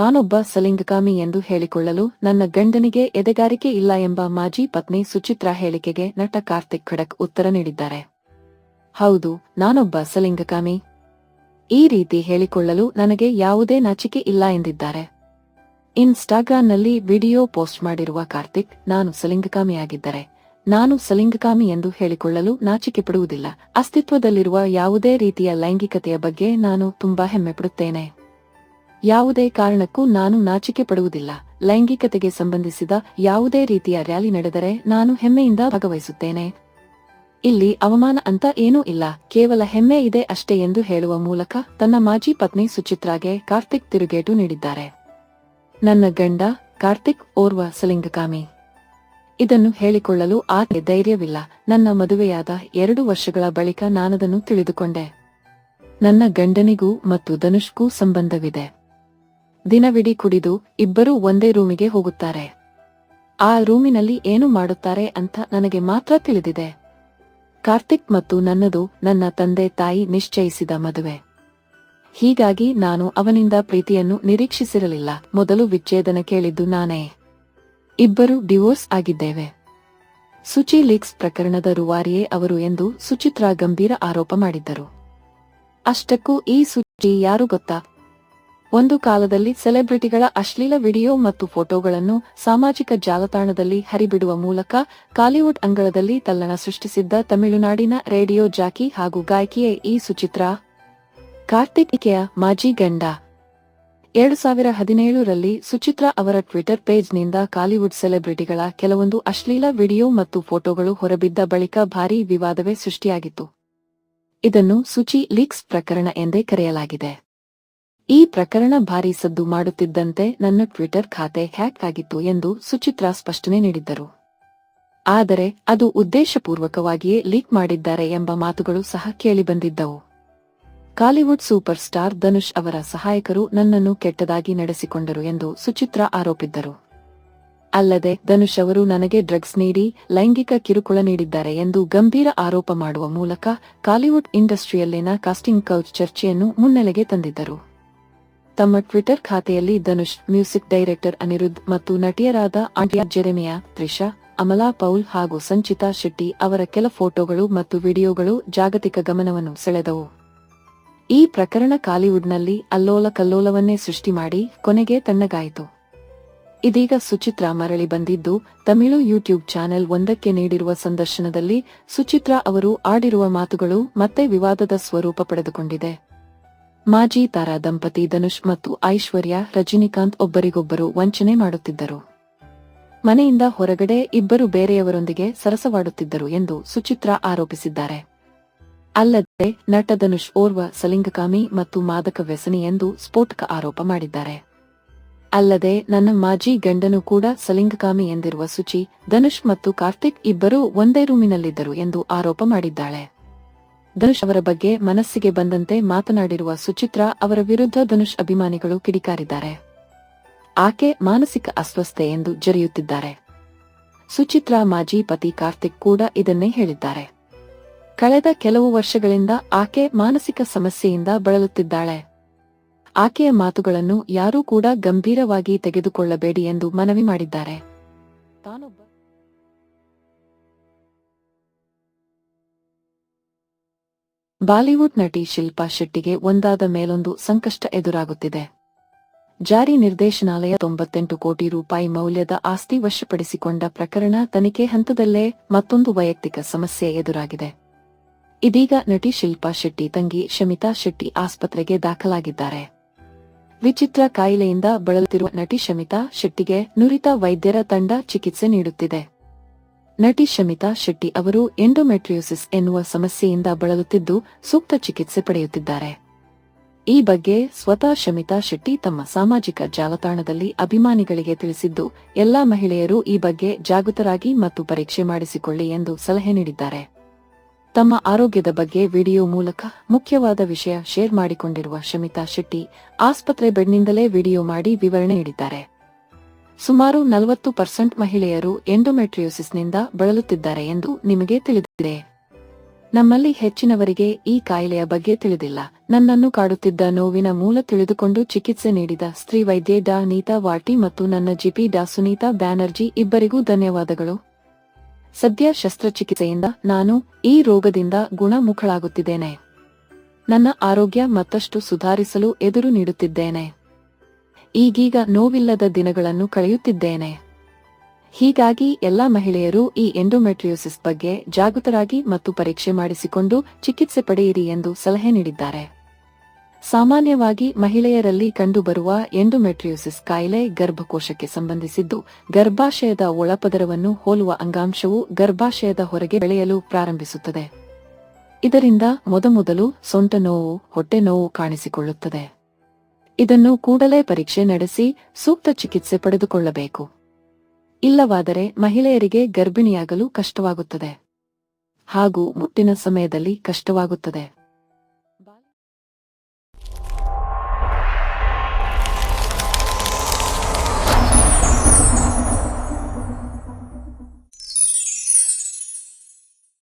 ತಾನೊಬ್ಬ ಸಲಿಂಗಕಾಮಿ ಎಂದು ಹೇಳಿಕೊಳ್ಳಲು ನನ್ನ ಗಂಡನಿಗೆ ಎದೆಗಾರಿಕೆ ಇಲ್ಲ ಎಂಬ ಮಾಜಿ ಪತ್ನಿ ಸುಚಿತ್ರಾ ಹೇಳಿಕೆಗೆ ನಟ ಕಾರ್ತಿಕ್ ಖಡಕ್ ಉತ್ತರ ನೀಡಿದ್ದಾರೆ. ಹೌದು, ನಾನೊಬ್ಬ ಸಲಿಂಗಕಾಮಿ. ಈ ರೀತಿ ಹೇಳಿಕೊಳ್ಳಲು ನನಗೆ ಯಾವುದೇ ನಾಚಿಕೆ ಇಲ್ಲ ಎಂದಿದ್ದಾರೆ. ಇನ್ಸ್ಟಾಗ್ರಾಂನಲ್ಲಿ ವಿಡಿಯೋ ಪೋಸ್ಟ್ ಮಾಡಿರುವ ಕಾರ್ತಿಕ್, ನಾನು ಸಲಿಂಗಕಾಮಿಯಾಗಿದ್ದರೆ, ನಾನು ಸಲಿಂಗಕಾಮಿ ಎಂದು ಹೇಳಿಕೊಳ್ಳಲು ನಾಚಿಕೆ ಪಡುವುದಿಲ್ಲ. ಅಸ್ತಿತ್ವದಲ್ಲಿರುವ ಯಾವುದೇ ರೀತಿಯ ಲೈಂಗಿಕತೆಯ ಬಗ್ಗೆ ನಾನು ತುಂಬಾ ಹೆಮ್ಮೆ ಪಡುತ್ತೇನೆ ಯಾವುದೇ ಕಾರಣಕ್ಕೂ ನಾನು ನಾಚಿಕೆ ಪಡುವುದಿಲ್ಲ. ಲೈಂಗಿಕತೆಗೆ ಸಂಬಂಧಿಸಿದ ಯಾವುದೇ ರೀತಿಯ ರ್ಯಾಲಿ ನಡೆದರೆ ನಾನು ಹೆಮ್ಮೆಯಿಂದ ಭಾಗವಹಿಸುತ್ತೇನೆ. ಇಲ್ಲಿ ಅವಮಾನ ಅಂತ ಏನೂ ಇಲ್ಲ. ಕೇವಲ ಹೆಮ್ಮೆ ಇದೆ ಅಷ್ಟೇ ಎಂದು ಹೇಳುವ ಮೂಲಕ ತನ್ನ ಮಾಜಿ ಪತ್ನಿ ಸುಚಿತ್ರಾಗೆ ಕಾರ್ತಿಕ್ ತಿರುಗೇಟು ನೀಡಿದ್ದಾರೆ. ನನ್ನ ಗಂಡ ಕಾರ್ತಿಕ್ ಓರ್ವ ಸಲಿಂಗಕಾಮಿ. ಇದನ್ನು ಹೇಳಿಕೊಳ್ಳಲು ಆಕೆ ಧೈರ್ಯವಿಲ್ಲ. ನನ್ನ ಮದುವೆಯಾದ ಎರಡು ವರ್ಷಗಳ ಬಳಿಕ ನಾನದನ್ನು ತಿಳಿದುಕೊಂಡೆ. ನನ್ನ ಗಂಡನಿಗೂ ಮತ್ತು ಧನುಷ್ಗೂ ಸಂಬಂಧವಿದೆ. ದಿನವಿಡೀ ಕುಡಿದು ಇಬ್ಬರೂ ಒಂದೇ ರೂಮಿಗೆ ಹೋಗುತ್ತಾರೆ. ಆ ರೂಮಿನಲ್ಲಿ ಏನು ಮಾಡುತ್ತಾರೆ ಅಂತ ನನಗೆ ಮಾತ್ರ ತಿಳಿದಿದೆ. ಕಾರ್ತಿಕ್ ಮತ್ತು ನನ್ನದು ನನ್ನ ತಂದೆ ತಾಯಿ ನಿಶ್ಚಯಿಸಿದ ಮದುವೆ. ಹೀಗಾಗಿ ನಾನು ಅವನಿಂದ ಪ್ರೀತಿಯನ್ನು ನಿರೀಕ್ಷಿಸಿರಲಿಲ್ಲ. ಮೊದಲು ವಿಚ್ಛೇದನ ಕೇಳಿದ್ದು ನಾನೇ. ಇಬ್ಬರು ಡಿವೋರ್ಸ್ ಆಗಿದ್ದೇವೆ. ಸುಚಿ ಲೀಕ್ಸ್ ಪ್ರಕರಣದ ರುವಾರಿಯೇ ಅವರು ಎಂದು ಸುಚಿತ್ರಾ ಗಂಭೀರ ಆರೋಪ ಮಾಡಿದ್ದರು. ಅಷ್ಟಕ್ಕೂ ಈ ಸುಚಿ ಯಾರು ಗೊತ್ತಾ? ಒಂದು ಕಾಲದಲ್ಲಿ ಸೆಲೆಬ್ರಿಟಿಗಳ ಅಶ್ಲೀಲ ವಿಡಿಯೋ ಮತ್ತು ಫೋಟೋಗಳನ್ನು ಸಾಮಾಜಿಕ ಜಾಲತಾಣದಲ್ಲಿ ಹರಿಬಿಡುವ ಮೂಲಕ ಕಾಲಿವುಡ್ ಅಂಗಳದಲ್ಲಿ ತಲ್ಲಣ ಸೃಷ್ಟಿಸಿದ್ದ ತಮಿಳುನಾಡಿನ ರೇಡಿಯೋ ಜಾಕಿ ಹಾಗೂ ಗಾಯಕಿಯೇ ಈ ಸುಚಿತ್ರ. ಕಾರ್ತಿಕ್ ಈಕೆಯ ಮಾಜಿ ಗಂಡ. ಎರಡು ಸಾವಿರ ಹದಿನೇಳರಲ್ಲಿ ಸುಚಿತ್ರ ಅವರ ಟ್ವಿಟರ್ ಪೇಜ್ನಿಂದ ಕಾಲಿವುಡ್ ಸೆಲೆಬ್ರಿಟಿಗಳ ಕೆಲವೊಂದು ಅಶ್ಲೀಲ ವಿಡಿಯೋ ಮತ್ತು ಫೋಟೋಗಳು ಹೊರಬಿದ್ದ ಬಳಿಕ ಭಾರೀ ವಿವಾದವೇ ಸೃಷ್ಟಿಯಾಗಿತ್ತು. ಇದನ್ನು ಸುಚಿ ಲೀಕ್ಸ್ ಪ್ರಕರಣ ಎಂದೇ ಕರೆಯಲಾಗಿದೆ. ಈ ಪ್ರಕರಣ ಭಾರೀ ಸದ್ದು ಮಾಡುತ್ತಿದ್ದಂತೆ ನನ್ನ ಟ್ವಿಟರ್ ಖಾತೆ ಹ್ಯಾಕ್ ಆಗಿತ್ತು ಎಂದು ಸುಚಿತ್ರಾ ಸ್ಪಷ್ಟನೆ ನೀಡಿದ್ದರು. ಆದರೆ ಅದು ಉದ್ದೇಶಪೂರ್ವಕವಾಗಿಯೇ ಲೀಕ್ ಮಾಡಿದ್ದಾರೆ ಎಂಬ ಮಾತುಗಳು ಸಹ ಕೇಳಿಬಂದಿದ್ದವು ಕಾಲಿವುಡ್ ಸೂಪರ್ ಸ್ಟಾರ್ ಧನುಷ್ ಅವರ ಸಹಾಯಕರು ನನ್ನನ್ನು ಕೆಟ್ಟದಾಗಿ ನಡೆಸಿಕೊಂಡರು ಎಂದು ಸುಚಿತ್ರಾ ಆರೋಪಿದ್ದರು. ಅಲ್ಲದೆ ಧನುಷ್ ಅವರು ನನಗೆ ಡ್ರಗ್ಸ್ ನೀಡಿ ಲೈಂಗಿಕ ಕಿರುಕುಳ ನೀಡಿದ್ದಾರೆ ಎಂದು ಗಂಭೀರ ಆರೋಪ ಮಾಡುವ ಮೂಲಕ ಕಾಲಿವುಡ್ ಇಂಡಸ್ಟ್ರಿಯಲ್ಲಿನ ಕಾಸ್ಟಿಂಗ್ ಕೌಚ್ ಚರ್ಚೆಯನ್ನು ಮುನ್ನೆಲೆಗೆ ತಂದಿದ್ದರು. ತಮ್ಮ ಟ್ವಿಟರ್ ಖಾತೆಯಲ್ಲಿ ಧನುಷ್, ಮ್ಯೂಸಿಕ್ ಡೈರೆಕ್ಟರ್ ಅನಿರುದ್ಧ್ ಮತ್ತು ನಟಿಯರಾದ ಆಂಟಿಯಾ ಜೆರೆಮಿಯಾ, ತ್ರಿಷಾ, ಅಮಲಾ ಪೌಲ್ ಹಾಗೂ ಸಂಚಿತಾ ಶೆಟ್ಟಿ ಅವರ ಕೆಲ ಫೋಟೋಗಳು ಮತ್ತು ವಿಡಿಯೋಗಳು ಜಾಗತಿಕ ಗಮನವನ್ನು ಸೆಳೆದವು. ಈ ಪ್ರಕರಣ ಕಾಲಿವುಡ್ನಲ್ಲಿ ಅಲ್ಲೋಲ ಕಲ್ಲೋಲವನ್ನೇ ಸೃಷ್ಟಿ ಮಾಡಿ ಕೊನೆಗೆ ತಣ್ಣಗಾಯಿತು. ಇದೀಗ ಸುಚಿತ್ರ ಮರಳಿ ಬಂದಿದ್ದು, ತಮಿಳು ಯೂಟ್ಯೂಬ್ ಚಾನೆಲ್ ಒಂದಕ್ಕೆ ನೀಡಿರುವ ಸಂದರ್ಶನದಲ್ಲಿ ಸುಚಿತ್ರಾ ಅವರು ಆಡಿರುವ ಮಾತುಗಳು ಮತ್ತೆ ವಿವಾದದ ಸ್ವರೂಪ ಪಡೆದುಕೊಂಡಿದೆ. ಮಾಜಿ ತಾರಾ ದಂಪತಿ ಧನುಷ್ ಮತ್ತು ಐಶ್ವರ್ಯ ರಜನಿಕಾಂತ್ ಒಬ್ಬರಿಗೊಬ್ಬರು ವಂಚನೆ ಮಾಡುತ್ತಿದ್ದರು. ಮನೆಯಿಂದ ಹೊರಗಡೆ ಇಬ್ಬರು ಬೇರೆಯವರೊಂದಿಗೆ ಸರಸವಾಡುತ್ತಿದ್ದರು ಎಂದು ಸುಚಿತ್ರಾ ಆರೋಪಿಸಿದ್ದಾರೆ. ಅಲ್ಲದೆ, ನಟ ಧನುಷ್ ಓರ್ವ ಸಲಿಂಗಕಾಮಿ ಮತ್ತು ಮಾದಕ ವ್ಯಸನಿ ಎಂದು ಸ್ಫೋಟಕ ಆರೋಪ ಮಾಡಿದ್ದಾರೆ. ಅಲ್ಲದೆ, ನನ್ನ ಮಾಜಿ ಗಂಡನು ಕೂಡ ಸಲಿಂಗಕಾಮಿ ಎಂದಿರುವ ಸುಚಿ, ಧನುಷ್ ಮತ್ತು ಕಾರ್ತಿಕ್ ಇಬ್ಬರೂ ಒಂದೇ ರೂಮಿನಲ್ಲಿದ್ದರು ಎಂದು ಆರೋಪ ಮಾಡಿದ್ದಾಳೆ. ಧನುಷ್ ಅವರ ಬಗ್ಗೆ ಮನಸ್ಸಿಗೆ ಬಂದಂತೆ ಮಾತನಾಡಿರುವ ಸುಚಿತ್ರಾ ಅವರ ವಿರುದ್ಧ ಧನುಷ್ ಅಭಿಮಾನಿಗಳು ಕಿಡಿಕಾರಿದ್ದಾರೆ. ಆಕೆ ಮಾನಸಿಕ ಅಸ್ವಸ್ಥೆ ಎಂದು ಜರಿಯುತ್ತಿದ್ದಾರೆ. ಸುಚಿತ್ರಾ ಮಾಜಿ ಪತಿ ಕಾರ್ತಿಕ್ ಕೂಡ ಇದನ್ನೇ ಹೇಳಿದ್ದಾರೆ. ಕಳೆದ ಕೆಲವು ವರ್ಷಗಳಿಂದ ಆಕೆ ಮಾನಸಿಕ ಸಮಸ್ಯೆಯಿಂದ ಬಳಲುತ್ತಿದ್ದಾಳೆ. ಆಕೆಯ ಮಾತುಗಳನ್ನು ಯಾರೂ ಕೂಡ ಗಂಭೀರವಾಗಿ ತೆಗೆದುಕೊಳ್ಳಬೇಡಿ ಎಂದು ಮನವಿ ಮಾಡಿದ್ದಾರೆ. ತಾನೊಬ್ಬ ಬಾಲಿವುಡ್ ನಟಿ ಶಿಲ್ಪಾ ಶೆಟ್ಟಿಗೆ ಒಂದಾದ ಮೇಲೊಂದು ಸಂಕಷ್ಟ ಎದುರಾಗುತ್ತಿದೆ. ಜಾರಿ ನಿರ್ದೇಶನಾಲಯ ತೊಂಬತ್ತೆಂಟು ಕೋಟಿ ರೂಪಾಯಿ ಮೌಲ್ಯದ ಆಸ್ತಿ ವಶಪಡಿಸಿಕೊಂಡ ಪ್ರಕರಣ ತನಿಖೆ ಹಂತದಲ್ಲೇ ಮತ್ತೊಂದು ವೈಯಕ್ತಿಕ ಸಮಸ್ಯೆ ಎದುರಾಗಿದೆ. ಇದೀಗ ನಟಿ ಶಿಲ್ಪಾ ಶೆಟ್ಟಿ ತಂಗಿ ಶಮಿತಾ ಶೆಟ್ಟಿ ಆಸ್ಪತ್ರೆಗೆ ದಾಖಲಾಗಿದ್ದಾರೆ. ವಿಚಿತ್ರ ಕಾಯಿಲೆಯಿಂದ ಬಳಲುತ್ತಿರುವ ನಟಿ ಶಮಿತಾ ಶೆಟ್ಟಿಗೆ ನುರಿತ ವೈದ್ಯರ ತಂಡ ಚಿಕಿತ್ಸೆ ನೀಡುತ್ತಿದೆ. ನಟಿ ಶಮಿತಾ ಶೆಟ್ಟಿ ಅವರು ಎಂಡೋಮೆಟ್ರಿಯೋಸಿಸ್ ಎನ್ನುವ ಸಮಸ್ಯೆಯಿಂದ ಬಳಲುತ್ತಿದ್ದು ಸೂಕ್ತ ಚಿಕಿತ್ಸೆ ಪಡೆಯುತ್ತಿದ್ದಾರೆ. ಈ ಬಗ್ಗೆ ಸ್ವತಃ ಶಮಿತಾ ಶೆಟ್ಟಿ ತಮ್ಮ ಸಾಮಾಜಿಕ ಜಾಲತಾಣದಲ್ಲಿ ಅಭಿಮಾನಿಗಳಿಗೆ ತಿಳಿಸಿದ್ದು, ಎಲ್ಲಾ ಮಹಿಳೆಯರು ಈ ಬಗ್ಗೆ ಜಾಗೃತರಾಗಿ ಮತ್ತು ಪರೀಕ್ಷೆ ಮಾಡಿಸಿಕೊಳ್ಳಿ ಎಂದು ಸಲಹೆ ನೀಡಿದ್ದಾರೆ. ತಮ್ಮ ಆರೋಗ್ಯದ ಬಗ್ಗೆ ವಿಡಿಯೋ ಮೂಲಕ ಮುಖ್ಯವಾದ ವಿಷಯ ಶೇರ್ ಮಾಡಿಕೊಂಡಿರುವ ಶಮಿತಾ ಶೆಟ್ಟಿ ಆಸ್ಪತ್ರೆ ಬೆಡ್ನಿಂದಲೇ ವಿಡಿಯೋ ಮಾಡಿ ವಿವರಣೆ ನೀಡಿದ್ದಾರೆ. ಸುಮಾರು ನಲವತ್ತು ಪರ್ಸೆಂಟ್ ಮಹಿಳೆಯರು ಎಂಡೋಮೆಟ್ರಿಯೋಸಿಸ್ನಿಂದ ಬಳಲುತ್ತಿದ್ದಾರೆ ಎಂದು ನಿಮಗೆ ತಿಳಿದಿದೆ. ನಮ್ಮಲ್ಲಿ ಹೆಚ್ಚಿನವರಿಗೆ ಈ ಕಾಯಿಲೆಯ ಬಗ್ಗೆ ತಿಳಿದಿಲ್ಲ. ನನ್ನನ್ನು ಕಾಡುತ್ತಿದ್ದ ನೋವಿನ ಮೂಲ ತಿಳಿದುಕೊಂಡು ಚಿಕಿತ್ಸೆ ನೀಡಿದ ಸ್ತ್ರೀ ವೈದ್ಯೆ ಡಾ ನೀತಾ ವಾಟಿ ಮತ್ತು ನನ್ನ ಜಿಪಿ ಡಾ ಸುನೀತಾ ಬ್ಯಾನರ್ಜಿ ಇಬ್ಬರಿಗೂ ಧನ್ಯವಾದಗಳು. ಸದ್ಯ ಶಸ್ತ್ರಚಿಕಿತ್ಸೆಯಿಂದ ನಾನು ಈ ರೋಗದಿಂದ ಗುಣಮುಖಳಾಗುತ್ತಿದ್ದೇನೆ. ನನ್ನ ಆರೋಗ್ಯ ಮತ್ತಷ್ಟು ಸುಧಾರಿಸಲು ಎದುರು ನೀಡುತ್ತಿದ್ದೇನೆ. ಈಗೀಗ ನೋವಿಲ್ಲದ ದಿನಗಳನ್ನು ಕಳೆಯುತ್ತಿದ್ದೇನೆ. ಹೀಗಾಗಿ ಎಲ್ಲಾ ಮಹಿಳೆಯರು ಈ ಎಂಡೋಮೆಟ್ರಿಯೋಸಿಸ್ ಬಗ್ಗೆ ಜಾಗೃತರಾಗಿ ಮತ್ತು ಪರೀಕ್ಷೆ ಮಾಡಿಸಿಕೊಂಡು ಚಿಕಿತ್ಸೆ ಪಡೆಯಿರಿ ಎಂದು ಸಲಹೆ ನೀಡಿದ್ದಾರೆ. ಸಾಮಾನ್ಯವಾಗಿ ಮಹಿಳೆಯರಲ್ಲಿ ಕಂಡುಬರುವ ಎಂಡೋಮೆಟ್ರಿಯೋಸಿಸ್ ಕಾಯಿಲೆ ಗರ್ಭಕೋಶಕ್ಕೆ ಸಂಬಂಧಿಸಿದ್ದು, ಗರ್ಭಾಶಯದ ಒಳಪದರವನ್ನು ಹೋಲುವ ಅಂಗಾಂಶವು ಗರ್ಭಾಶಯದ ಹೊರಗೆ ಬೆಳೆಯಲು ಪ್ರಾರಂಭಿಸುತ್ತದೆ. ಇದರಿಂದ ಮೊದಮೊದಲು ಸೊಂಟ ನೋವು ಹೊಟ್ಟೆ ನೋವು ಕಾಣಿಸಿಕೊಳ್ಳುತ್ತದೆ. ಇದನ್ನು ಕೂಡಲೇ ಪರೀಕ್ಷೆ ನಡೆಸಿ ಸೂಕ್ತ ಚಿಕಿತ್ಸೆ ಪಡೆದುಕೊಳ್ಳಬೇಕು. ಇಲ್ಲವಾದರೆ ಮಹಿಳೆಯರಿಗೆ ಗರ್ಭಿಣಿಯಾಗಲು ಕಷ್ಟವಾಗುತ್ತದೆ. ಹಾಗೂ ಮುಟ್ಟಿನ ಸಮಯದಲ್ಲಿ ಕಷ್ಟವಾಗುತ್ತದೆ.